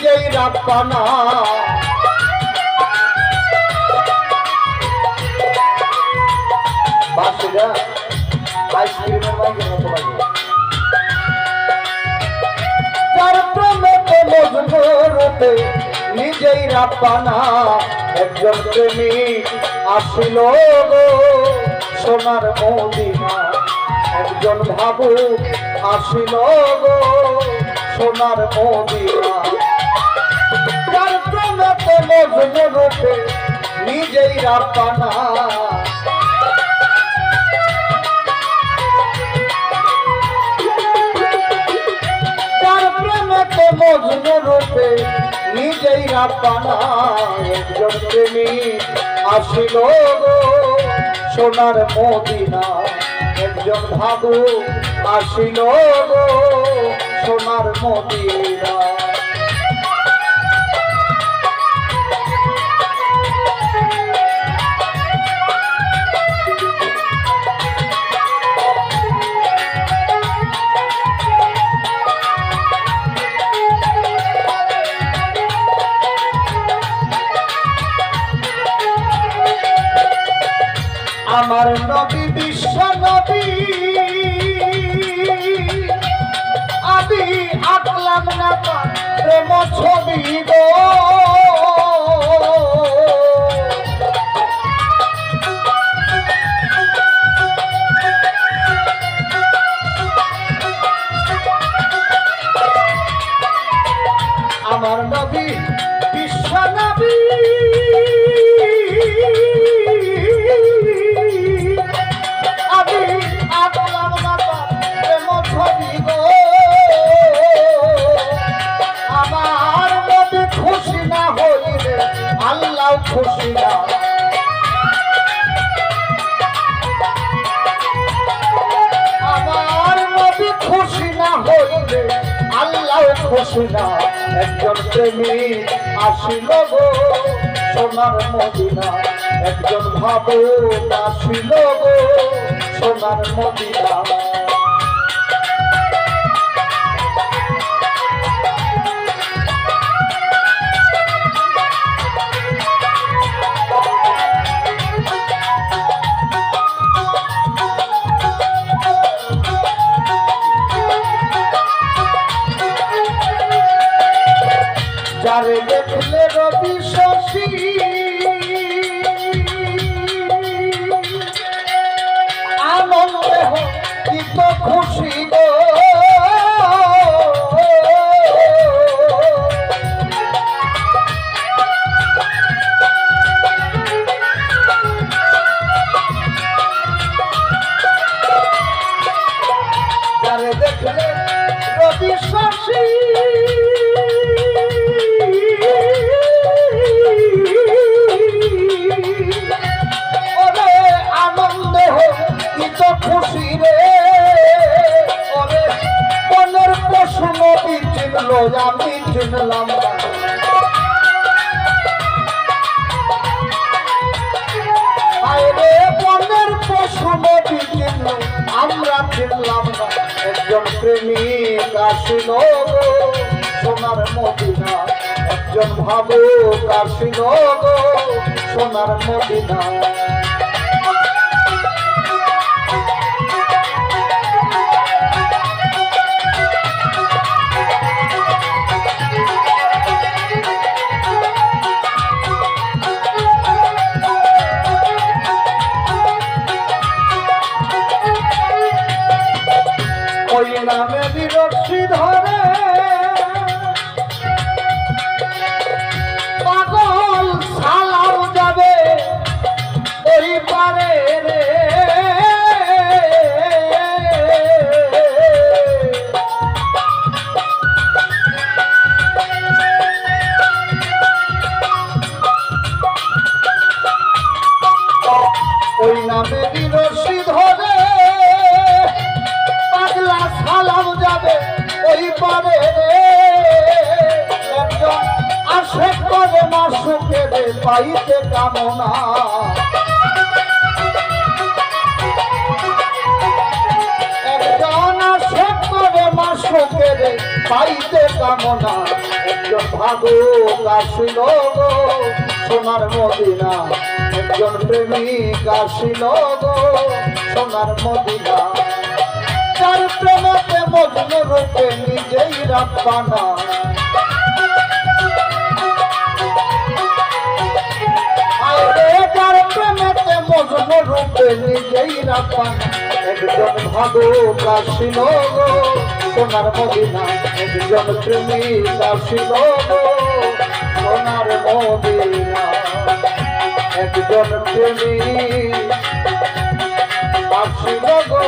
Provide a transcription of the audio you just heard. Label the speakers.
Speaker 1: নিজেই রাপানা বাসিরা নিজেই রাপানা একজন প্রেমিক আসিল গো সোনার মদিনা। একজন ভাবু আসিল গো সোনার মদিনা। যার প্রেমেতে মজনুরতে নিজেই রাপানা তার প্রেমেতে মজনু রূপে নিজেই রাপানা একজন প্রেমী আসিল গো সোনার মদিনা। একজন ভাবু আসিল গো সোনার মদিনা। আমার নবী বিশ্ব নবী। আমি আঁকলাম না আল্লাহ খুশি না। আমার নবী খুশি না হইলে আল্লাহ খুশি না। একজন প্রেমিক আসিল গো সোনার মদিনা। একজন ভাবুক আসিল গো সোনার মদিনা। রবি শশী আনন্দে কি তো খুশি দেখলে রবি শশী আমি চিনলাম না আরে মনের প্রশ্ন চিনল আমরা চিনলাম না একজন প্রেমিক আসিল সোনার মদিনা একজন ভাবুক আসিল সোনার মদিনা পাইতে কামনা একজন আসে করে না সুখে রে পাইতে কামনা। একজন ভাবুক আসিল গো সোনার মদিনা। একজন প্রেমিক আসিল গো সোনার মদিনা। যার প্রেমতে মজনু রূপে নিজেই রাব্বানা নিজেই না পান একজন ভাগো কাশিল সোনার মদিনা একজন প্রেমী কাশিল সোনার মদিনা একজন প্রেমী কাশিল গো